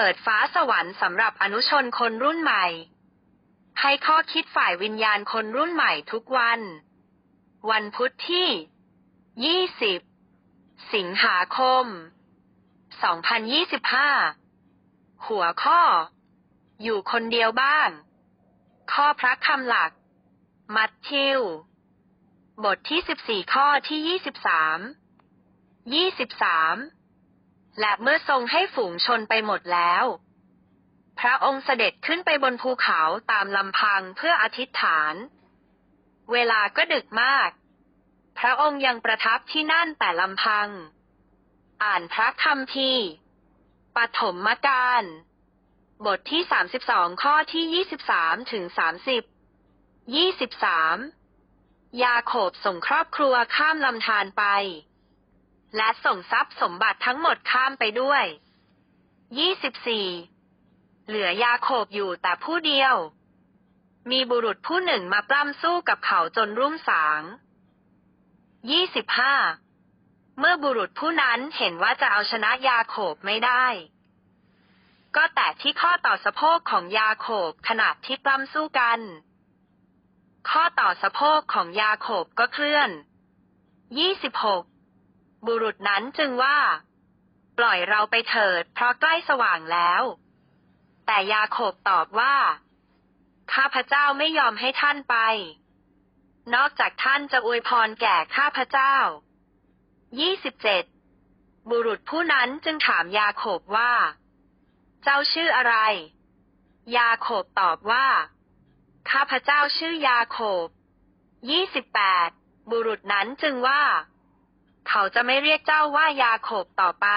ปิดฟ้าสวรรค์สำหรับอนุชนคนรุ่นใหม่ ให้ข้อคิดฝ่ายวิญญาณคนรุ่นใหม่ทุกวัน วันพุธที่ 20 สิงหาคม 2025 หัวข้อ อยู่คนเดียวบ้าง ข้อพระคำหลัก มัทธิว บทที่ 14 ข้อที่ 23 23 และเมื่อทรงให้ฝูงชนไปหมดแล้ว พระองค์เสด็จขึ้นไปบนภูเขาตามลำพังเพื่ออธิษฐาน เวลาก็ดึกมาก พระองค์ยังประทับที่นั่นแต่ลำพัง อ่านพระคัมภีร์ปฐมมกาลบทที่ 32 ข้อที่ 23 ถึง 30 23 ยาโคบส่งครอบครัวข้ามลำธารไป และส่งทรัพย์สมบัติทั้งหมดข้ามไปด้วย 24 เหลือยาโคบอยู่แต่ผู้เดียว มีบุรุษผู้หนึ่งมาปล้ำสู้กับเขาจนรุ่งสาง 25 เมื่อบุรุษผู้นั้นเห็นว่าจะเอาชนะยาโคบไม่ได้ ก็แตะที่ข้อต่อสะโพกของยาโคบขณะที่ปล้ำสู้กัน ข้อต่อสะโพกของยาโคบก็เคลื่อน 26 บุรุษนั้นจึงว่า ปล่อยเราไปเถิด เพราะใกล้สว่างแล้ว แต่ยาโคบตอบว่า ข้าพเจ้าไม่ยอมให้ท่านไป นอกจากท่านจะอวยพรแก่ข้าพเจ้า 27 บุรุษผู้นั้นจึงถามยาโคบว่า เจ้าชื่ออะไร ยาโคบตอบว่า ข้าพเจ้าชื่อยาโคบ28 บุรุษนั้นจึงว่า เขาจะไม่เรียกเจ้าว่ายาโคบต่อไป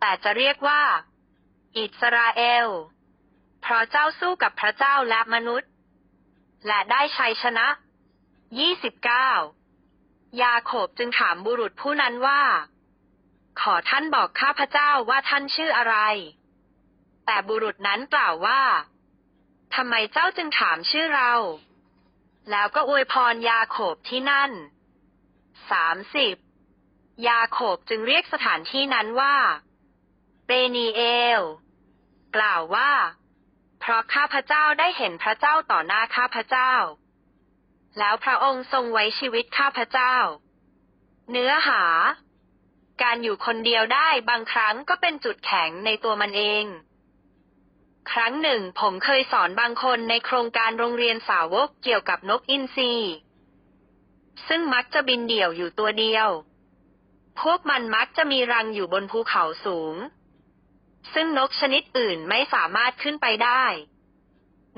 แต่จะเรียกว่า อิสราเอล เพราะเจ้าสู้กับพระเจ้าและมนุษย์ และได้ชัยชนะ 29 ยาโคบจึงถามบุรุษผู้นั้นว่า ขอท่านบอกข้าพระเจ้าว่าท่านชื่ออะไร แต่บุรุษนั้นกล่าวว่าทำไมเจ้าจึงถามชื่อเรา แล้วก็อวยพรยาโคบที่นั่น30 ยาโคบจึงเรียกสถานที่นั้นว่าเปนีเอล กล่าวว่า เพราะข้าพเจ้าได้เห็นพระเจ้าต่อหน้าข้าพเจ้า แล้วพระองค์ทรงไว้ชีวิตข้าพเจ้า เนื้อหา การอยู่คนเดียวได้บางครั้งก็เป็นจุดแข็งในตัวมันเอง ครั้งหนึ่งผมเคยสอนบางคนในโครงการโรงเรียนสาวกเกี่ยวกับนกอินทรีซึ่งมักจะบินเดี่ยวอยู่ตัวเดียว พวกมันมักจะมีรังอยู่บนภูเขาสูง ซึ่งนกชนิดอื่นไม่สามารถขึ้นไปได้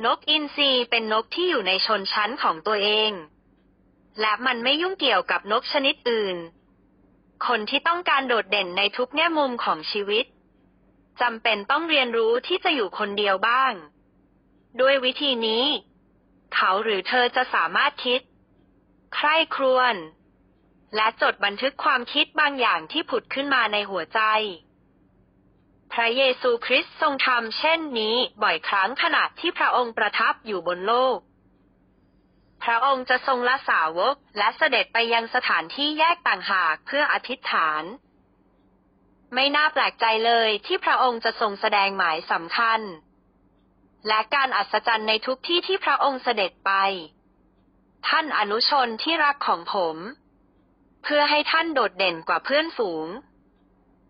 นกอินทรีเป็นนกที่อยู่ในชนชั้นของตัวเอง และมันไม่ยุ่งเกี่ยวกับนกชนิดอื่น คนที่ต้องการโดดเด่นในทุกแง่มุมของชีวิตจำเป็นต้องเรียนรู้ที่จะอยู่คนเดียวบ้าง ด้วยวิธีนี้ เขาหรือเธอจะสามารถคิด ใคร่ครวญ และจดบันทึกความคิดบางอย่างที่ผุดขึ้นมาในหัวใจ พระเยซูคริสต์ทรงทำเช่นนี้บ่อยครั้งขณะที่พระองค์ประทับอยู่บนโลก พระองค์จะทรงละสาวกและเสด็จไปยังสถานที่แยกต่างหากเพื่ออธิษฐาน ไม่น่าแปลกใจเลยที่พระองค์จะทรงแสดงหมายสำคัญ และการอัศจรรย์ในทุกที่ที่พระองค์เสด็จไป ท่านอนุชนที่รักของผม เพื่อให้ท่านโดดเด่นกว่าเพื่อนฝูง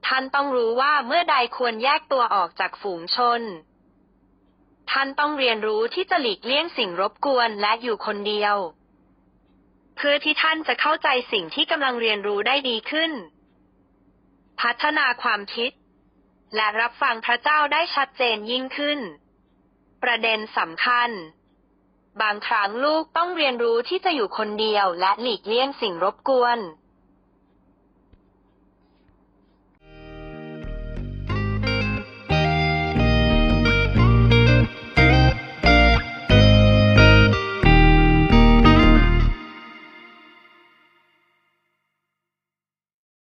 ท่านต้องรู้ว่าเมื่อใดควรแยกตัวออกจากฝูงชน ท่านต้องเรียนรู้ที่จะหลีกเลี่ยงสิ่งรบกวนและอยู่คนเดียว เพื่อที่ท่านจะเข้าใจสิ่งที่กำลังเรียนรู้ได้ดีขึ้น พัฒนาความคิด และรับฟังพระเจ้าได้ชัดเจนยิ่งขึ้น ประเด็นสำคัญ บางครั้งลูกต้องเรียนรู้ที่จะอยู่คนเดียวและหลีกเลี่ยงสิ่งรบกวน